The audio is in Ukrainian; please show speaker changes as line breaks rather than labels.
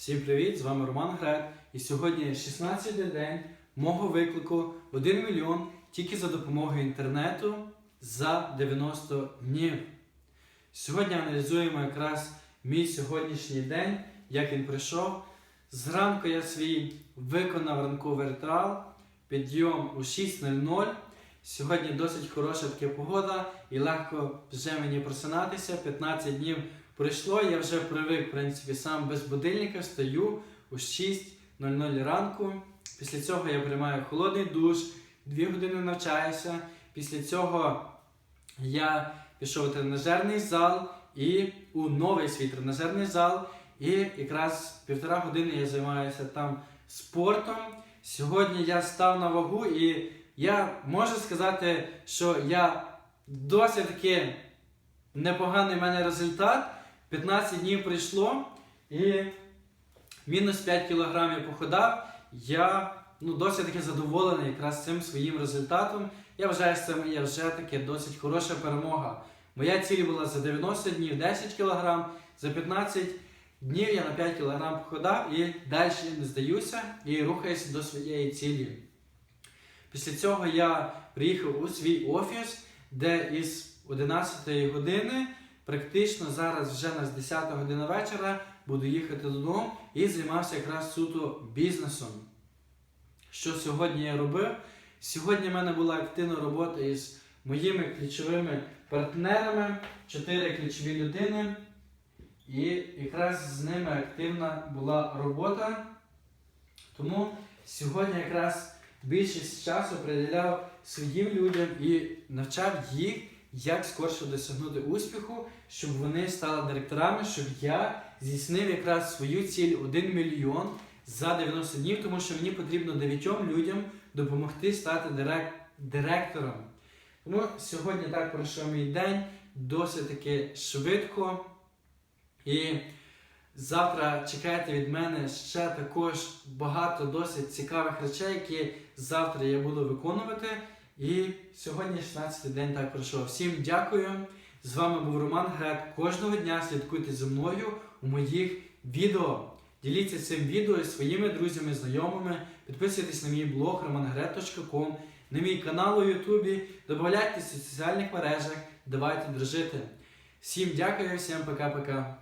Всім привіт! З вами Роман Грек. І сьогодні 16-й день мого виклику 1 мільйон тільки за допомогою інтернету за 90 днів. Сьогодні аналізуємо якраз мій сьогоднішній день, як він пройшов. Зранку я свій виконав ранковий ритуал, підйом у 6.00. Сьогодні досить хороша така погода і легко вже мені просинатися. 15 днів пройшло, я вже привик, в принципі, сам без будильника встаю у 6.00 ранку. Після цього я приймаю холодний душ, 2 години навчаюся. Після цього я пішов у тренажерний зал і у новий свій тренажерний зал. І якраз півтора години я займаюся там спортом. Сьогодні я став на вагу і я можу сказати, що я досить таки непоганий в мене результат. 15 днів пройшло і мінус 5 кілограмів походав. Я ну, досить таки задоволений якраз цим своїм результатом. Я вважаю, що це моя вже таки досить хороша перемога. Моя ціль була за 90 днів 10 кг, за 15 днів я на 5 кг походав і далі не здаюся і рухаюся до своєї цілі. Після цього я приїхав у свій офіс, де із 11 години, практично зараз вже на 10 година вечора, буду їхати додому і займався якраз суто бізнесом. Що сьогодні я робив? Сьогодні в мене була активна робота із моїми ключовими партнерами, чотири ключові людини, і якраз з ними активна була робота. Тому сьогодні якраз більшість часу приділяв своїм людям і навчав їх, як скорше досягнути успіху, щоб вони стали директорами, щоб я здійснив якраз свою ціль 1 мільйон за 90 днів, тому що мені потрібно 9 людям допомогти стати дирек- директором. Тому сьогодні так пройшов мій день, досить таки швидко. І завтра чекайте від мене ще також багато досить цікавих речей, які завтра я буду виконувати. І сьогодні 16 день так пройшов. Всім дякую. З вами був Роман Грек. Кожного дня слідкуйте за мною у моїх відео. Діліться цим відео зі своїми друзями, знайомими. Підписуйтесь на мій блог romanGret.com, на мій канал у Ютубі. Добавляйтесь у соціальних мережах. Давайте дружити. Всім дякую, всім пока-пока.